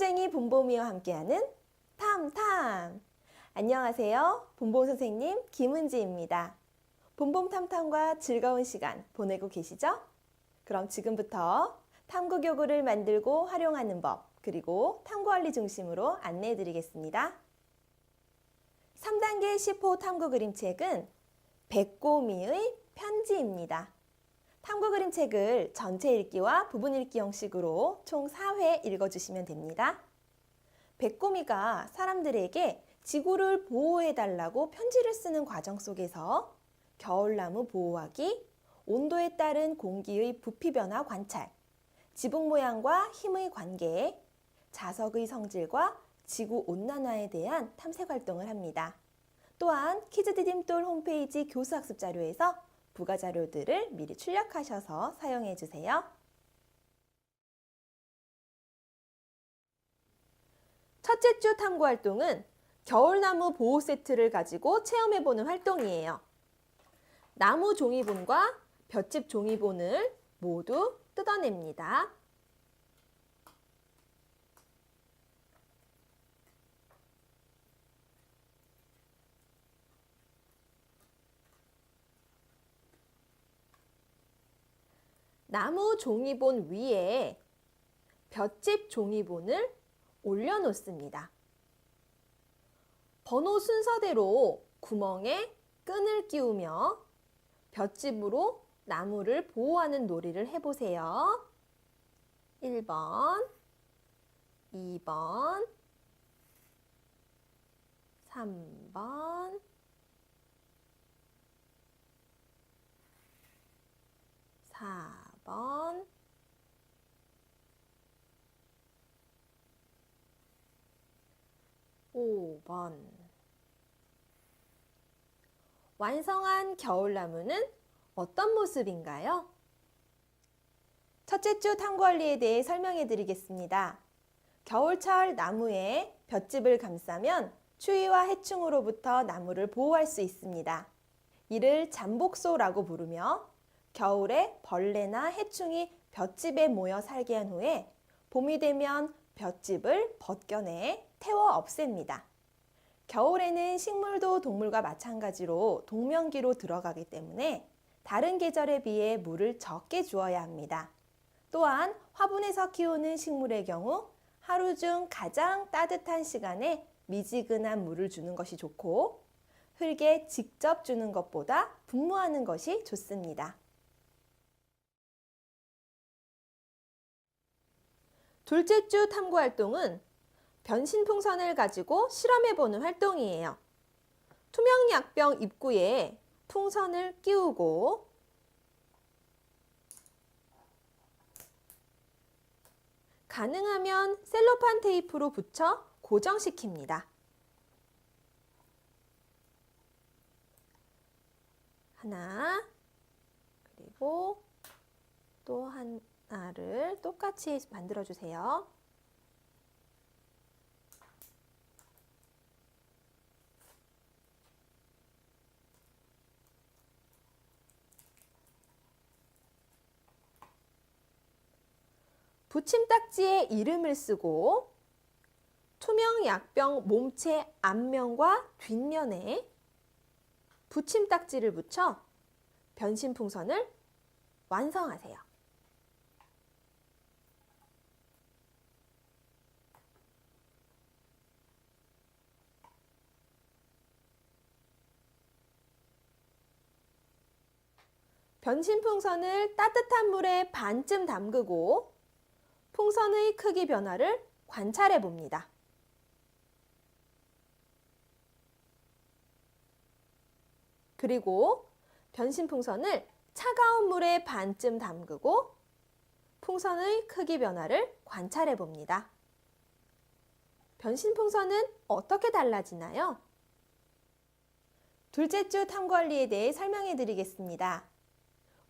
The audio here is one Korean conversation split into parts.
본봉쟁이 본보미와 함께하는 탐탐. 안녕하세요. 본봉 선생님 김은지입니다. 본봉탐탐과 즐거운 시간 보내고 계시죠? 그럼 지금부터 탐구 교구를 만들고 활용하는 법, 그리고 탐구관리 중심으로 안내해 드리겠습니다. 3단계 10호 탐구 그림책은 백고미의 편지입니다. 탐구 그림책을 전체 읽기와 부분 읽기 형식으로 총 4회 읽어주시면 됩니다. 백고미가 사람들에게 지구를 보호해달라고 편지를 쓰는 과정 속에서 겨울나무 보호하기, 온도에 따른 공기의 부피 변화 관찰, 지붕 모양과 힘의 관계, 자석의 성질과 지구 온난화에 대한 탐색 활동을 합니다. 또한 키즈 디딤돌 홈페이지 교수학습 자료에서 부가 자료들을 미리 출력하셔서 사용해 주세요. 첫째 주 탐구 활동은 겨울나무 보호 세트를 가지고 체험해 보는 활동이에요. 나무 종이본과 볏짚 종이본을 모두 뜯어냅니다. 나무 종이본 위에 볏짚 종이본을 올려놓습니다. 번호 순서대로 구멍에 끈을 끼우며 볏짚으로 나무를 보호하는 놀이를 해보세요. 1번, 2번, 3번, 4번, 5번. 완성한 겨울나무는 어떤 모습인가요? 첫째 주 탐구원리에 대해 설명해 드리겠습니다. 겨울철 나무에 볏짚을 감싸면 추위와 해충으로부터 나무를 보호할 수 있습니다. 이를 잠복소라고 부르며 겨울에 벌레나 해충이 볏짚에 모여 살게 한 후에 봄이 되면 볏짚을 벗겨내 태워 없앱니다. 겨울에는 식물도 동물과 마찬가지로 동명기로 들어가기 때문에 다른 계절에 비해 물을 적게 주어야 합니다. 또한 화분에서 키우는 식물의 경우 하루 중 가장 따뜻한 시간에 미지근한 물을 주는 것이 좋고 흙에 직접 주는 것보다 분무하는 것이 좋습니다. 둘째 주 탐구 활동은 변신 풍선을 가지고 실험해보는 활동이에요. 투명 약병 입구에 풍선을 끼우고 가능하면 셀로판 테이프로 붙여 고정시킵니다. 하나, 그리고 또 하나를 똑같이 만들어 주세요. 붙임딱지에 이름을 쓰고 투명 약병 몸체 앞면과 뒷면에 붙임딱지를 붙여 변신 풍선을 완성하세요. 변신 풍선을 따뜻한 물에 반쯤 담그고 풍선의 크기 변화를 관찰해 봅니다. 그리고 변신 풍선을 차가운 물에 반쯤 담그고 풍선의 크기 변화를 관찰해 봅니다. 변신 풍선은 어떻게 달라지나요? 둘째 주 탐구원리에 대해 설명해 드리겠습니다.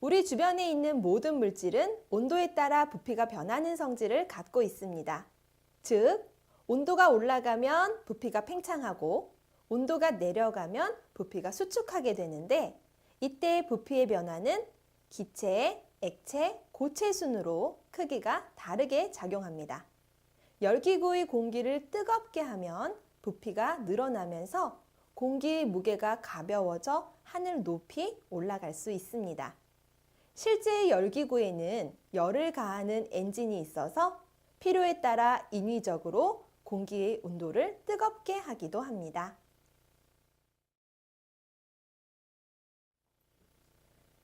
우리 주변에 있는 모든 물질은 온도에 따라 부피가 변하는 성질을 갖고 있습니다. 즉, 온도가 올라가면 부피가 팽창하고 온도가 내려가면 부피가 수축하게 되는데 이때 부피의 변화는 기체, 액체, 고체 순으로 크기가 다르게 작용합니다. 열기구의 공기를 뜨겁게 하면 부피가 늘어나면서 공기의 무게가 가벼워져 하늘 높이 올라갈 수 있습니다. 실제 열기구에는 열을 가하는 엔진이 있어서 필요에 따라 인위적으로 공기의 온도를 뜨겁게 하기도 합니다.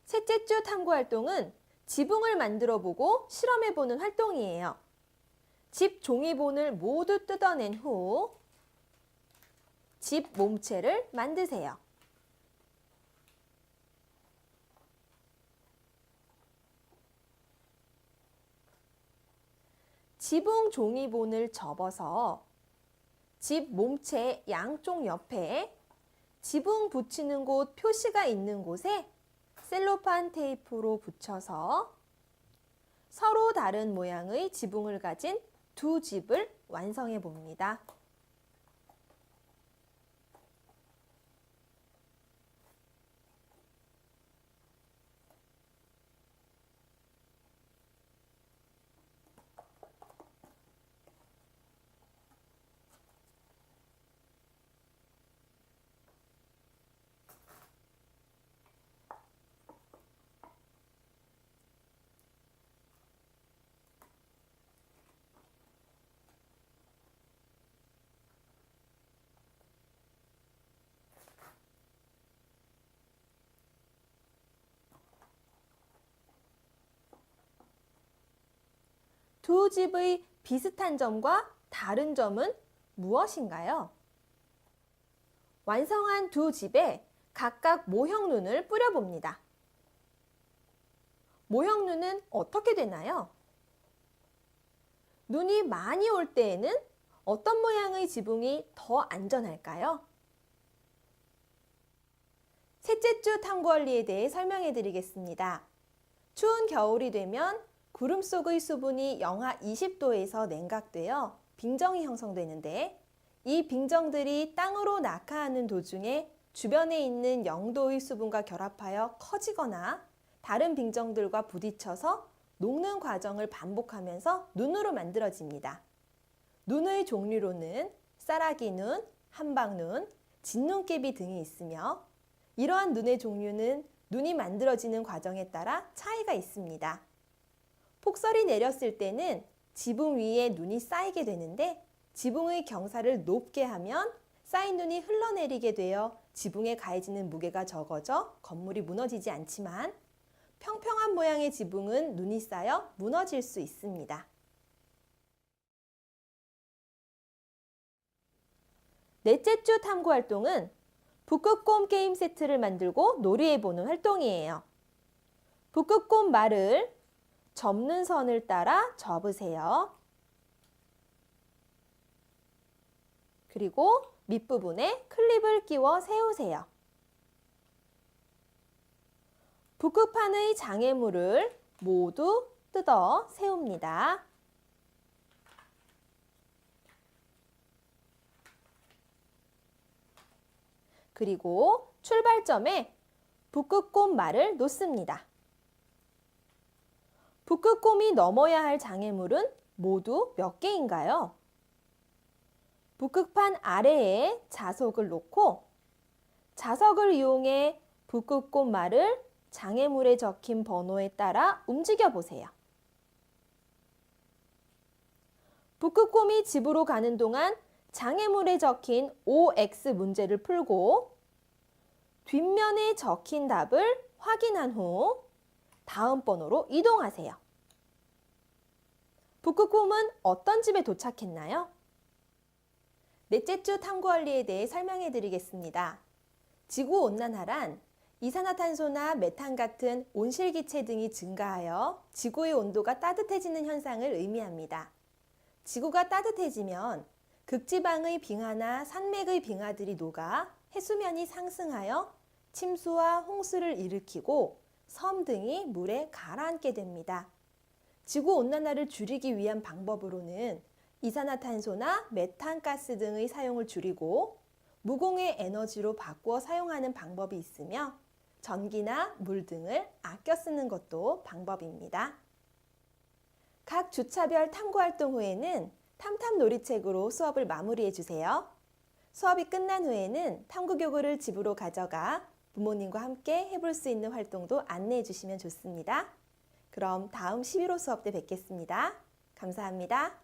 셋째 주 탐구 활동은 지붕을 만들어 보고 실험해 보는 활동이에요. 집 종이본을 모두 뜯어낸 후 집 몸체를 만드세요. 지붕 종이본을 접어서 집 몸체 양쪽 옆에 지붕 붙이는 곳 표시가 있는 곳에 셀로판 테이프로 붙여서 서로 다른 모양의 지붕을 가진 두 집을 완성해 봅니다. 두 집의 비슷한 점과 다른 점은 무엇인가요? 완성한 두 집에 각각 모형 눈을 뿌려봅니다. 모형 눈은 어떻게 되나요? 눈이 많이 올 때에는 어떤 모양의 지붕이 더 안전할까요? 셋째 주 탐구 원리에 대해 설명해 드리겠습니다. 추운 겨울이 되면 구름 속의 수분이 영하 20도에서 냉각되어 빙정이 형성되는데 이 빙정들이 땅으로 낙하하는 도중에 주변에 있는 0도의 수분과 결합하여 커지거나 다른 빙정들과 부딪혀서 녹는 과정을 반복하면서 눈으로 만들어집니다. 눈의 종류로는 쌀아기 눈, 한방눈, 진눈깨비 등이 있으며 이러한 눈의 종류는 눈이 만들어지는 과정에 따라 차이가 있습니다. 폭설이 내렸을 때는 지붕 위에 눈이 쌓이게 되는데 지붕의 경사를 높게 하면 쌓인 눈이 흘러내리게 되어 지붕에 가해지는 무게가 적어져 건물이 무너지지 않지만 평평한 모양의 지붕은 눈이 쌓여 무너질 수 있습니다. 넷째 주 탐구 활동은 북극곰 게임 세트를 만들고 놀이해보는 활동이에요. 북극곰 말을 접는 선을 따라 접으세요. 그리고 밑부분에 클립을 끼워 세우세요. 북극판의 장애물을 모두 뜯어 세웁니다. 그리고 출발점에 북극곰 말을 놓습니다. 북극곰이 넘어야 할 장애물은 모두 몇 개인가요? 북극판 아래에 자석을 놓고 자석을 이용해 북극곰 말을 장애물에 적힌 번호에 따라 움직여 보세요. 북극곰이 집으로 가는 동안 장애물에 적힌 OX 문제를 풀고 뒷면에 적힌 답을 확인한 후 다음 번호로 이동하세요. 북극곰은 어떤 집에 도착했나요? 넷째 주 탐구 원리에 대해 설명해 드리겠습니다. 지구 온난화란 이산화탄소나 메탄 같은 온실기체 등이 증가하여 지구의 온도가 따뜻해지는 현상을 의미합니다. 지구가 따뜻해지면 극지방의 빙하나 산맥의 빙하들이 녹아 해수면이 상승하여 침수와 홍수를 일으키고 섬 등이 물에 가라앉게 됩니다. 지구 온난화를 줄이기 위한 방법으로는 이산화탄소나 메탄가스 등의 사용을 줄이고 무공해 에너지로 바꾸어 사용하는 방법이 있으며 전기나 물 등을 아껴 쓰는 것도 방법입니다. 각 주차별 탐구 활동 후에는 탐탐 놀이책으로 수업을 마무리해 주세요. 수업이 끝난 후에는 탐구 교구를 집으로 가져가 부모님과 함께 해볼 수 있는 활동도 안내해 주시면 좋습니다. 그럼 다음 11호 수업 때 뵙겠습니다. 감사합니다.